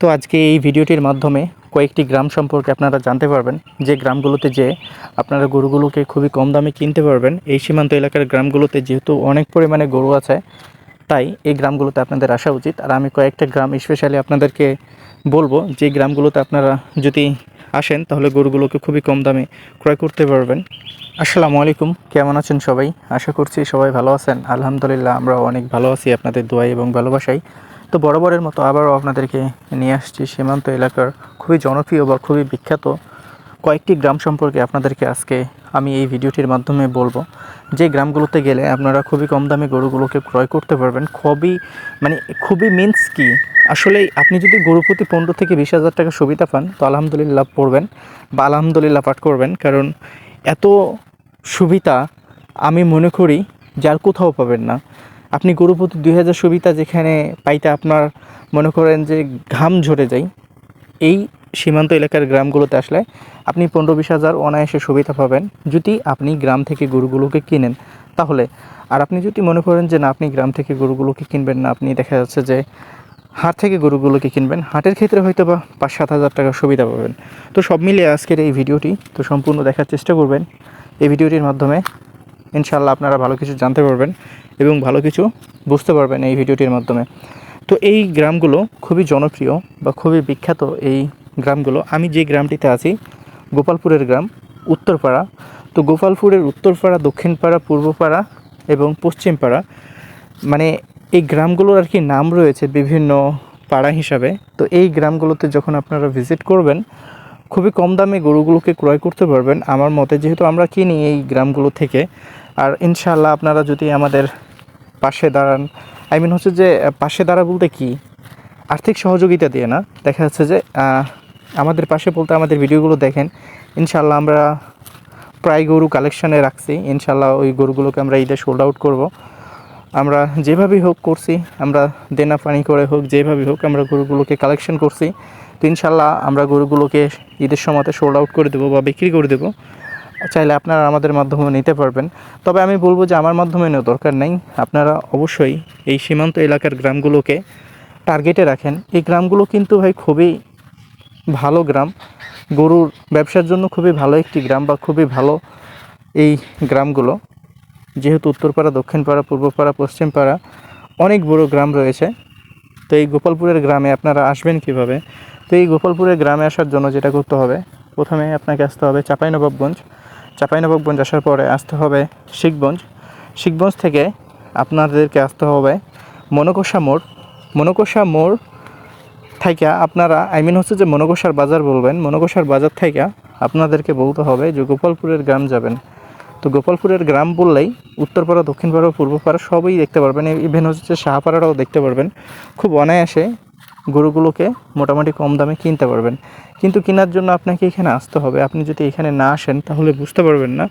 তো আজকে এই ভিডিওটির মাধ্যমে কয়েকটি গ্রাম সম্পর্কে আপনারা জানতে পারবেন। যে গ্রামগুলোতে যে আপনারা গরুগুলোকে খুবই কম দামে কিনতে পারবেন, এই সীমান্ত এলাকার গ্রামগুলোতে যেহেতু অনেক পরিমাণে গরু আছে, তাই এই গ্রামগুলোতে আপনাদের আসা উচিত। আর আমি কয়েকটা গ্রাম স্পেশালি আপনাদেরকে বলব, যে গ্রামগুলোতে আপনারা যদি আসেন, তাহলে গরুগুলোকে খুবই কম দামে ক্রয় করতে পারবেন। আসসালামু আলাইকুম, কেমন আছেন সবাই? আশা করছি সবাই ভালো আছেন। আলহামদুলিল্লাহ আমরা অনেক ভালো আছি আপনাদের দোয়াই এবং ভালোবাসাই তো বরাবরের মতো আবারও আপনাদেরকে নিয়ে আসছি সীমান্ত এলাকার খুবই জনপ্রিয় বা খুবই বিখ্যাত কয়েকটি গ্রাম সম্পর্কে আপনাদেরকে আজকে আমি এই ভিডিওটির মাধ্যমে বলব। যে গ্রামগুলোতে গেলে আপনারা খুবই কম দামে গরুগুলোকে ক্রয় করতে পারবেন। খুবই মানে খুবই মিন্স কি? আসলে আপনি যদি গরু প্রতি পনেরো থেকে বিশ হাজার টাকা সুবিধা পান, তো আলহামদুলিল্লাহ পড়বেন বা আলহামদুলিল্লাহ পাঠ করবেন। কারণ এত সুবিধা আমি মনে করি যার কোথাও পাবেন না। আপনি গরু প্রতি দুই হাজার সুবিধা যেখানে পাইতে আপনার মনে করেন যে ঘাম ঝরে যায়, এই সীমান্ত এলাকার গ্রামগুলোতে আসলে আপনি পনেরো বিশ হাজার অনায়াসে সুবিধা পাবেন। যদি আপনি গ্রাম থেকে গরুগুলোকে কিনেন, তাহলে আর আপনি যদি মনে করেন যে না, আপনি গ্রাম থেকে গরুগুলোকে কিনবেন না, আপনি দেখা যাচ্ছে যে হাট থেকে গরুগুলোকে কিনবেন, হাটের ক্ষেত্রে হয়তো বা পাঁচ সাত হাজার টাকা সুবিধা পাবেন। তো সব মিলিয়ে আজকের এই ভিডিওটি, তো সম্পূর্ণ দেখার চেষ্টা করবেন। এই ভিডিওটির মাধ্যমে ইনশাল্লাহ আপনারা ভালো কিছু জানতে পারবেন। এবং ভালো কিছু বুঝতে পারবেন এই ভিডিওটির মাধ্যমে। তো এই গ্রামগুলো খুবই জনপ্রিয় বা খুবই বিখ্যাত এই গ্রামগুলো। আমি যে গ্রামটিতে আছি, গোপালপুরের গ্রাম, উত্তরপাড়া। তো গোপালপুরের উত্তরপাড়া, দক্ষিণপাড়া, পূর্বপাড়া এবং পশ্চিমপাড়া মানে এই গ্রামগুলোর আর কি নাম রয়েছে বিভিন্ন পাড়া হিসাবে। তো এই গ্রামগুলোতে যখন আপনারা ভিজিট করবেন, খুবই কম দামে গরুগুলোকে ক্রয় করতে পারবেন। আমার মতে যেহেতু আমরা কিনি এই গ্রামগুলো থেকে, আর ইনশাআল্লাহ আপনারা যদি আমাদের পাশে দাঁড়ান। আই মিন হচ্ছে যে পাশে দাঁড়া বলতে কি? আর্থিক সহযোগিতা দিয়ে না? দেখা যাচ্ছে যে আমাদের পাশে বলতে আমাদের ভিডিওগুলো দেখেন। ইনশাল্লাহ আমরা প্রায় গরু কালেকশানে রাখছি। ইনশাল্লাহ ওই গরুগুলোকে আমরা ঈদে সোল্ড আউট করব। আমরা যেভাবেই হোক করছি, আমরা দেনা পানি করে হোক যেভাবেই হোক আমরা গরুগুলোকে কালেকশন করছি। তো ইনশাল্লাহ আমরা গরুগুলোকে ঈদের সময়তে সোল্ড আউট করে দেবো বা বিক্রি করে দেবো। চাইলে আপনারা আমাদের মাধ্যমে নিতে পারবেন। তবে আমি বলব যে আমার মাধ্যমে নেওয়া দরকার নেই। আপনারা অবশ্যই এই সীমান্ত এলাকার গ্রামগুলোকে টার্গেটে রাখেন। এই গ্রামগুলো কিন্তু ভাই খুবই ভালো গ্রাম। গরুর ব্যবসার জন্য খুবই ভালো একটি গ্রাম বা খুবই ভালো এই গ্রামগুলো। যেহেতু উত্তরপাড়া, দক্ষিণপাড়া, পূর্বপাড়া, পশ্চিমপাড়া অনেক বড় গ্রাম রয়েছে। তো এই গোপালপুরের গ্রামে আপনারা আসবেন কীভাবে? তো এই গোপালপুরের গ্রামে আসার জন্য যেটা করতে হবে, প্রথমে আপনাকে আসতে হবে চাঁপাইনবাবগঞ্জ। চাঁপাইনবাবগঞ্জ আসার পরে আসতে হবে শিখগঞ্জ। শিখগঞ্জ থেকে আপনাদেরকে আসতে হবে মনকোষা মোড়। মনকোষা মোড় থেকে আপনারা আই মিন হচ্ছে যে মনকোষার বাজার বলবেন, মনকোষার বাজার থেকে আপনাদেরকে বলতে হবে যে গোপালপুরের গ্রাম যাবেন। তো গোপালপুরের গ্রাম বললেই উত্তরপাড়া দক্ষিণপাড়া পূর্বপাড়া সবই দেখতে পারবেন। ইভেন হচ্ছে শাহপাড়াটাও দেখতে পারবেন। খুব অনায়াসে গরুগুলোকে মোটামুটি কম দামে কিনতে পারবেন। কিন্তু কেনার জন্য আপনাকে এখানে আসতে হবে। আপনি যদি এখানে না আসেন, তাহলে বুঝতে পারবেন না।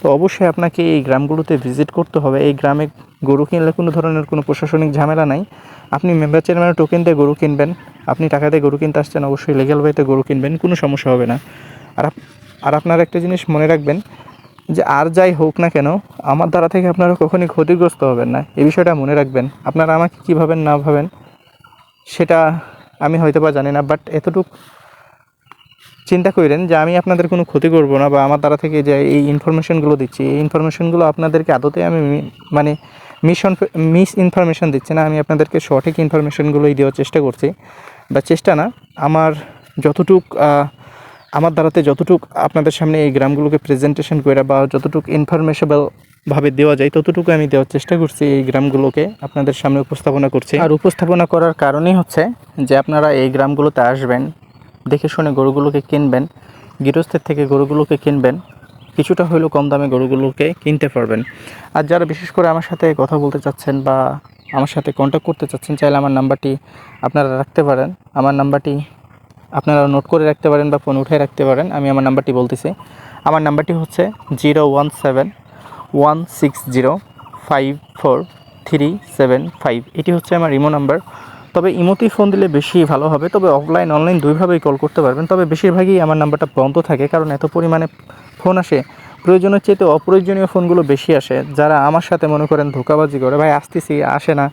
তো অবশ্যই আপনাকে এই গ্রামগুলোতে ভিজিট করতে হবে। এই গ্রামে গরু কিনলে কোনো ধরনের কোনো প্রশাসনিক ঝামেলা নাই। আপনি মেম্বার চেয়ারম্যানের টোকেন দিয়ে গরু কিনবেন। আপনি টাকা দিয়ে গরু কিনতে আসছেন, অবশ্যই লিগ্যাল ওয়েতে গরু কিনবেন, কোনো সমস্যা হবে না। আর আর আপনার একটা জিনিস মনে রাখবেন যে আর যাই হোক না কেন, আমার দ্বারা থেকে আপনারা কখনই ক্ষতিগ্রস্ত হবেন না। এই বিষয়টা মনে রাখবেন। আপনারা আমাকে কী ভাবেন না ভাবেন সেটা আমি হয়তো বা জানি না বাট এতটুক চিন্তা করেন যে আমি আপনাদের কোনো ক্ষতি করব না বা আমার দ্বারা থেকে যে এই ইনফরমেশনগুলো দিচ্ছি, এই ইনফরমেশনগুলো আপনাদেরকে আদতে আমি মানে মিশন মিস ইনফরমেশন দিচ্ছি না, আমি আপনাদেরকে সঠিক ইনফরমেশনগুলোই দেওয়ার চেষ্টা করছি। বা চেষ্টা না, আমার যতটুক আমার দ্বারাতে যতটুক আপনাদের সামনে এই গ্রামগুলোকে প্রেজেন্টেশন করে বা যতটুক ইনফরমেশনাল ভাবে দেওয়া যায়, ততটুকু আমি দেওয়ার চেষ্টা করছি এই গ্রামগুলোকে আপনাদের সামনে উপস্থাপনা করছি। আর উপস্থাপনা করার কারণই হচ্ছে যে আপনারা এই গ্রামগুলোতে আসবেন, দেখে শুনে গরুগুলোকে কিনবেন, গৃহস্থের থেকে গরুগুলোকে কিনবেন, কিছুটা হলেও কম দামে গরুগুলোকে কিনতে পারবেন। আর যারা বিশেষ করে আমার সাথে কথা বলতে চাচ্ছেন বা আমার সাথে কন্ট্যাক্ট করতে চাচ্ছেন, চাইলে আমার নাম্বারটি আপনারা রাখতে পারেন। আমার নাম্বারটি আপনারা নোট করে রাখতে পারেন বা ফোন উঠে রাখতে পারেন, আমি আমার নাম্বারটি বলতেছি। আমার নাম্বারটি হচ্ছে zero one seven one six zero five four three seven five এটি হচ্ছে আমার ইমো নাম্বার। তবে ইমোতেই ফোন দিলে বেশি ভালো হবে। তবে অফলাইন অনলাইন দুইভাবেই কল করতে পারবেন। তবে বেশিরভাগই আমার নাম্বারটা বন্ধ থাকে, কারণ এত পরিমাণে ফোন আসে। প্রয়োজনের চেয়ে অপ্রয়োজনীয় ফোনগুলো বেশি আসে। যারা আমার সাথে মনে করেন ধোকাবাজি করে, ভাই, আসতেছি, আসে না।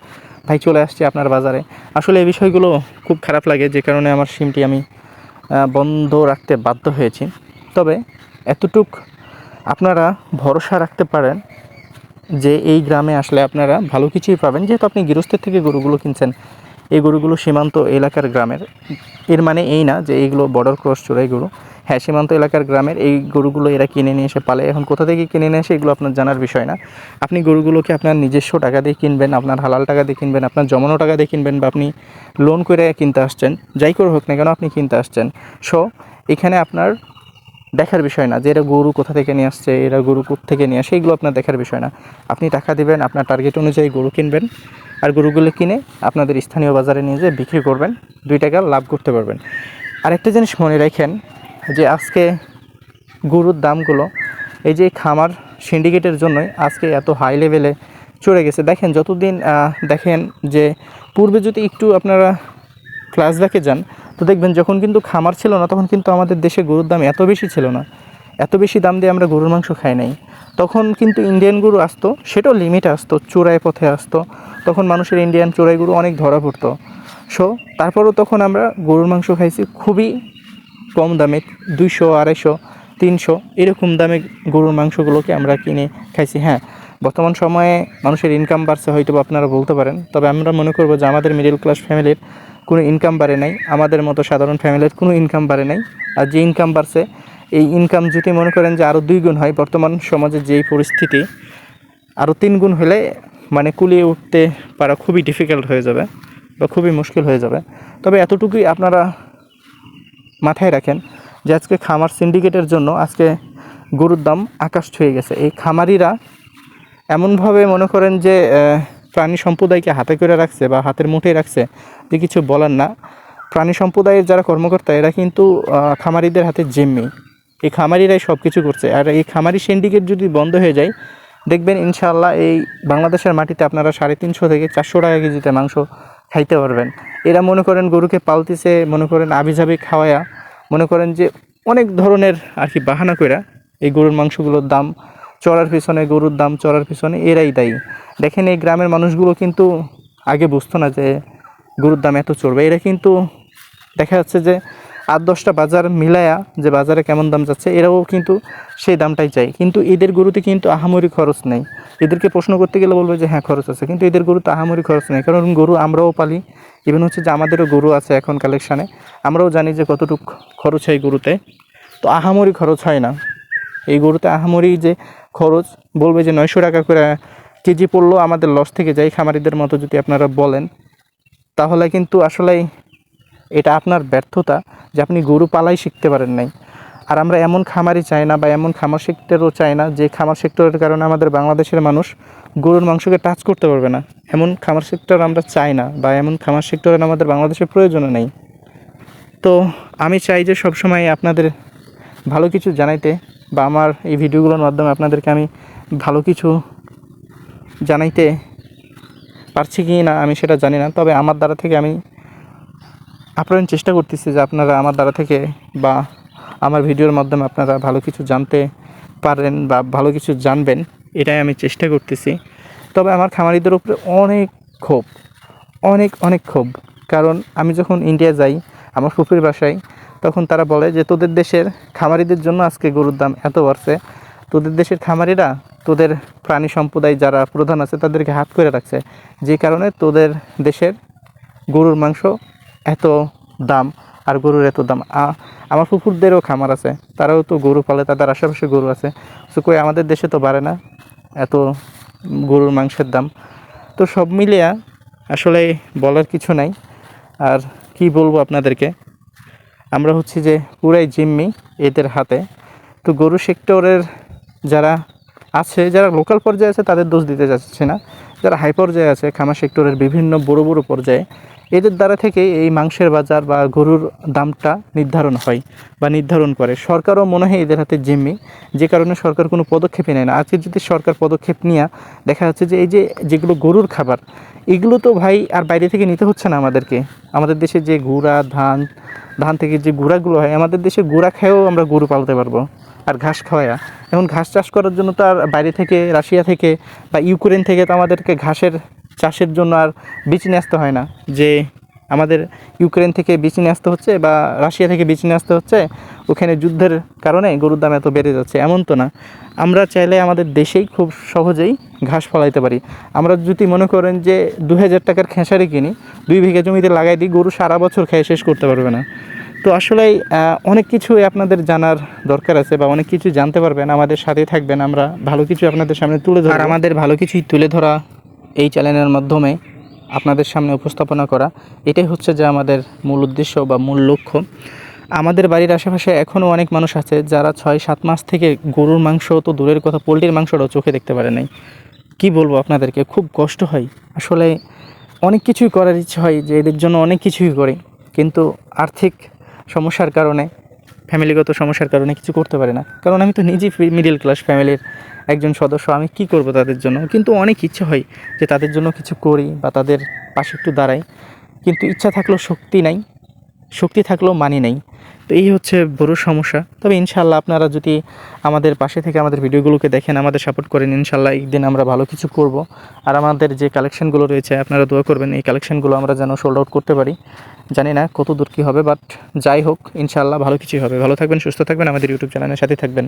ভাই, চলে আসছি আপনার বাজারে। আসলে এই বিষয়গুলো খুব খারাপ লাগে, যে কারণে আমার সিমটি আমি বন্ধ রাখতে বাধ্য হয়েছি। তবে এতটুক আপনারা ভরসা রাখতে পারেন যে এই গ্রামে আসলে আপনারা ভালো কিছুই পাবেন। যেহেতু আপনি গৃহস্থের থেকে গরুগুলো কিনছেন, এই গরুগুলো সীমান্ত এলাকার গ্রামের। এর মানে এই না যে এইগুলো বর্ডার ক্রস চোরাই গরু। হ্যাঁ সীমান্ত এলাকার গ্রামের এই গরুগুলো এরা কিনে নিয়ে এসে পালে। এখন কোথা থেকে কিনে নিয়ে এসে এগুলো আপনার জানার বিষয় না। আপনি গরুগুলোকে আপনার নিজস্ব টাকা দিয়ে কিনবেন, আপনার হালাল টাকা দিয়ে কিনবেন, আপনার জমানো টাকা দিয়ে কিনবেন বা আপনি লোন করে কিনতে আসছেন, যাই করে হোক না কেন আপনি কিনতে আসছেন। সো এখানে আপনার দেখার বিষয় না, যে এরা গরু কোথা থেকে নিয়ে আসছে, এরা গরু থেকে নিয়ে আসে, এগুলো আপনার দেখার বিষয় না। আপনি টাকা দিবেন, আপনার টার্গেট অনুযায়ী গরু কিনবেন, আর গরুগুলো কিনে আপনাদের স্থানীয় বাজারে নিয়ে যেয়ে বিক্রি করবেন, দুই টাকা লাভ করতে পারবেন। আরেকটা জিনিস মনে রাখেন, যে আজকে গরুর দামগুলো, এই যে খামার সিন্ডিকেটের জন্যই আজকে এত হাই লেভেলে চড়ে গেছে। দেখেন, যতদিন দেখেন যে পূর্বে যদি একটু আপনারা ক্লাস ফ্ল্যাশব্যাকে যান তো দেখবেন যখন কিন্তু খামার ছিল না, তখন কিন্তু আমাদের দেশে গরুর দাম এত বেশি ছিল না। এত বেশি দাম দিয়ে আমরা গরুর মাংস খাই নাই। তখন কিন্তু ইন্ডিয়ান গরু আসতো, সেটাও লিমিটে আসতো চোরাই পথে আসতো। তখন মানুষের ইন্ডিয়ান চোরাই গরু অনেক ধরা পড়তো। সো তারপরেও তখন আমরা গরুর মাংস খাইছি খুবই কম দামে, দুইশো, আড়াইশো, তিনশো, এরকম দামে গরুর মাংসগুলোকে আমরা কিনে খাইছি। হ্যাঁ বর্তমান সময়ে মানুষের ইনকাম বাড়ছে হয়তো আপনারা বলতে পারেন। তবে আমরা মনে করব যে আমাদের মিডল ক্লাস ফ্যামিলির কোনো ইনকাম বাড়ে নাই। আমাদের মতো সাধারণ ফ্যামিলির কোনো ইনকাম বাড়ে নাই। আর যে ইনকাম বাড়ছে, এই ইনকাম যদি মনে করেন যে আরও দুই গুণ হয়, বর্তমান সমাজে যেই পরিস্থিতি আরও তিন গুণ হলে মানে কুলিয়ে উঠতে পারা খুবই ডিফিকাল্ট হয়ে যাবে বা খুবই মুশকিল হয়ে যাবে। তবে এতটুকুই আপনারা মাথায় রাখেন যে আজকে খামার সিন্ডিকেটের জন্য আজকে গরুর দাম আকাশ ছুঁয়ে গেছে। এই খামারিরা এমনভাবে মনে করেন যে প্রাণী সম্প্রদায়কে হাতে করে রাখছে বা হাতের মুঠে রাখছে যে কিছু বলার না। প্রাণী সম্প্রদায়ের যারা কর্মকর্তা, এরা কিন্তু খামারিদের হাতে জিম্মি। এই খামারিরাই সব কিছু করছে। আর এই খামারি সিন্ডিকেট যদি বন্ধ হয়ে যায়, দেখবেন ইনশাআল্লাহ এই বাংলাদেশের মাটিতে আপনারা সাড়ে তিনশো থেকে চারশো টাকা কেজিতে মাংস খাইতে পারবেন। এরা মনে করেন গরুকে পালতিছে, মনে করেন আবিজাবি খাওয়ায়া, মনে করেন যে অনেক ধরনের আর কি বাহানা কইরা এই গরুর মাংসগুলোর দাম চড়ার পিছনে, গরুর দাম চড়ার পিছনে, এরাই দায়ী। দেখেন এই গ্রামের মানুষগুলো কিন্তু আগে বুঝতো না যে গরুর দাম এত চড়বে। এরা কিন্তু দেখা যাচ্ছে যে আট দশটা বাজার মিলায়া যে বাজারে কেমন দাম যাচ্ছে, এরাও কিন্তু সেই দামটাই চাই কিন্তু এদের গরুতে কিন্তু আহামরি খরচ নেই। এদেরকে প্রশ্ন করতে গেলে বলবে যে হ্যাঁ খরচ আছে। কিন্তু এদের গরুতে আহামরি খরচ নেই। কারণ গরু আমরাও পালি। ইভেন হচ্ছে যে আমাদেরও গরু আছে এখন কালেকশানে আমরাও জানি যে কতটুকু খরচ হয় গরুতে। তো আহামরি খরচ হয় না। এই গরুতে আহামরি যে খরচ, বলবে যে নয়শো টাকা করে কেজি পড়লেও আমাদের লস থেকে যায় খামারিদের মতো যদি আপনারা বলেন। তাহলে কিন্তু আসলেই এটা আপনার ব্যর্থতা যে আপনি গরু পালাই শিখতে পারেন নাই। আর আমরা এমন খামারই চাই না বা এমন খামার সেক্টরও চাই না যে খামার সেক্টরের কারণে আমাদের বাংলাদেশের মানুষ গরুর মাংসকে টাচ করতে পারবে না। এমন খামার সেক্টর আমরা চাই না বা এমন খামার সেক্টরের আমাদের বাংলাদেশের প্রয়োজনও নেই। তো আমি চাই যে সবসময় আপনাদের ভালো কিছু জানাইতে বা আমার এই ভিডিওগুলোর মাধ্যমে আপনাদেরকে আমি ভালো কিছু জানাইতে পারছি কি না, আমি সেটা জানি না। তবে আমার দ্বারা থেকে আমি আপ্রাণ চেষ্টা করতেছি যে আপনারা আমার দ্বারা থেকে বা আমার ভিডিওর মাধ্যমে আপনারা ভালো কিছু জানতে পারেন বা ভালো কিছু জানবেন, এটাই আমি চেষ্টা করতেছি। তবে আমার খামারিদের উপরে অনেক ক্ষোভ, অনেক অনেক ক্ষোভ। কারণ আমি যখন ইন্ডিয়া যাই, আমার ফুফির বাসায় তখন তারা বলে যে, তোদের দেশের খামারিদের জন্য আজকে গরুর দাম এত বাড়ছে। তোদের দেশের খামারিরা, তোদের প্রাণী সম্প্রদায় যারা প্রধান আছে, তাদেরকে হাত করে রাখছে। যে কারণে তোদের দেশের গরুর মাংস এত দাম আর গরুর এত দাম। আমার কুকুরদেরও খামার আছে। তারাও তো গরু পালে, তাদের আশেপাশে গরু আছে। সো কই, আমাদের দেশে তো বাড়ে না এত গরুর মাংসের দাম। তো সব মিলিয়া আসলে বলার কিছু নাই। আর কি বলব আপনাদেরকে? আমরা হচ্ছে যে পুরাই জিম্মি এদের হাতে। তো গরু সেক্টরের যারা আছে, যারা লোকাল পর্যায়ে আছে, তাদের দোষ দিতে যাচ্ছে না। যারা হাই পর্যায়ে আছে খামার সেক্টরের বিভিন্ন বড় বড় পর্যায়ে, এদের দ্বারা থেকে এই মাংসের বাজার বা গরুর দামটা নির্ধারণ হয় বা নির্ধারণ করে। সরকারও মনে হয় এদের হাতে জিম্মি। যে কারণে সরকার কোনো পদক্ষেপই নেয় না। আজকে যদি সরকার পদক্ষেপ নিয়ে দেখা যাচ্ছে যে এই যে যেগুলো গরুর খাবার, এগুলো তো ভাই আর বাইরে থেকে নিতে হচ্ছে না আমাদেরকে। আমাদের দেশে যে গুঁড়া ধান ধান থেকে যে গুঁড়াগুলো হয়, আমাদের দেশে গুঁড়া খেয়েও আমরা গরু পালতে পারব আর ঘাস খাওয়ায়া। এখন ঘাস চাষ করার জন্য তো আর বাইরে থেকে, রাশিয়া থেকে বা ইউক্রেন থেকে তো আমাদেরকে ঘাসের চাষের জন্য আর বীজ নিয়ে আসতে হয় না। যে আমাদের ইউক্রেন থেকে বীজ নিয়ে আসতে হচ্ছে বা রাশিয়া থেকে বীজ নিয়ে আসতে হচ্ছে, ওখানে যুদ্ধের কারণে গরুর দাম এত বেড়ে যাচ্ছে, এমন তো না। আমরা চাইলে আমাদের দেশেই খুব সহজেই ঘাস ফলাইতে পারি। আমরা যদি মনে করেন যে দু হাজার টাকার খেসারি কিনি, দুই বিঘা জমিতে লাগাই দিই, গরু সারা বছর খেয়ে শেষ করতে পারবে না। তো আসলেই অনেক কিছুই আপনাদের জানার দরকার আছে বা অনেক কিছু জানতে পারবেন, আমাদের সাথে থাকবেন, আমরা ভালো কিছু আপনাদের সামনে তুলে ধরা আমাদের ভালো কিছুই তুলে ধরা এই চ্যানেলের মাধ্যমে আপনাদের সামনে উপস্থাপনা করা, এটাই হচ্ছে যে আমাদের মূল উদ্দেশ্য বা মূল লক্ষ্য। আমাদের বাড়ির আশেপাশে এখনও অনেক মানুষ আছে যারা ছয় সাত মাস থেকে গরুর মাংস তো দূরের কথা, পোলট্রির মাংসটাও চোখে দেখতে পারে নাই। কি বলব আপনাদেরকে? খুব কষ্ট হয়। আসলে অনেক কিছুই করার ইচ্ছে হয় যে এদের জন্য অনেক কিছুই করি, কিন্তু আর্থিক সমস্যার কারণে ফ্যামিলিগত সমস্যার কারণে কিছু করতে পারে না। কারণ আমি তো নিজেই মিডিল ক্লাস ফ্যামিলির একজন সদস্য, আমি কি করব তাদের জন্য? কিন্তু অনেক ইচ্ছে হয় যে তাদের জন্য কিছু করি বা তাদের পাশে একটু দাঁড়াই। কিন্তু ইচ্ছা থাকলেও শক্তি নাই। শক্তি থাকলেও মানি নেই। তো এই হচ্ছে বড় সমস্যা। তবে ইনশাল্লাহ আপনারা যদি আমাদের পাশে থেকে আমাদের ভিডিওগুলোকে দেখেন, আমাদের সাপোর্ট করেন ইনশাল্লাহ একদিন আমরা ভালো কিছু করব। আর আমাদের যে কালেকশানগুলো রয়েছে, আপনারা দোয়া করবেন, এই কালেকশানগুলো আমরা যেন সোল্ড আউট করতে পারি। জানি না কত দূর কী হবে বাট যাই হোক ইনশাল্লাহ ভালো কিছুই হবে। ভালো থাকবেন, সুস্থ থাকবেন, আমাদের ইউটিউব চ্যানেলের সাথে থাকবেন।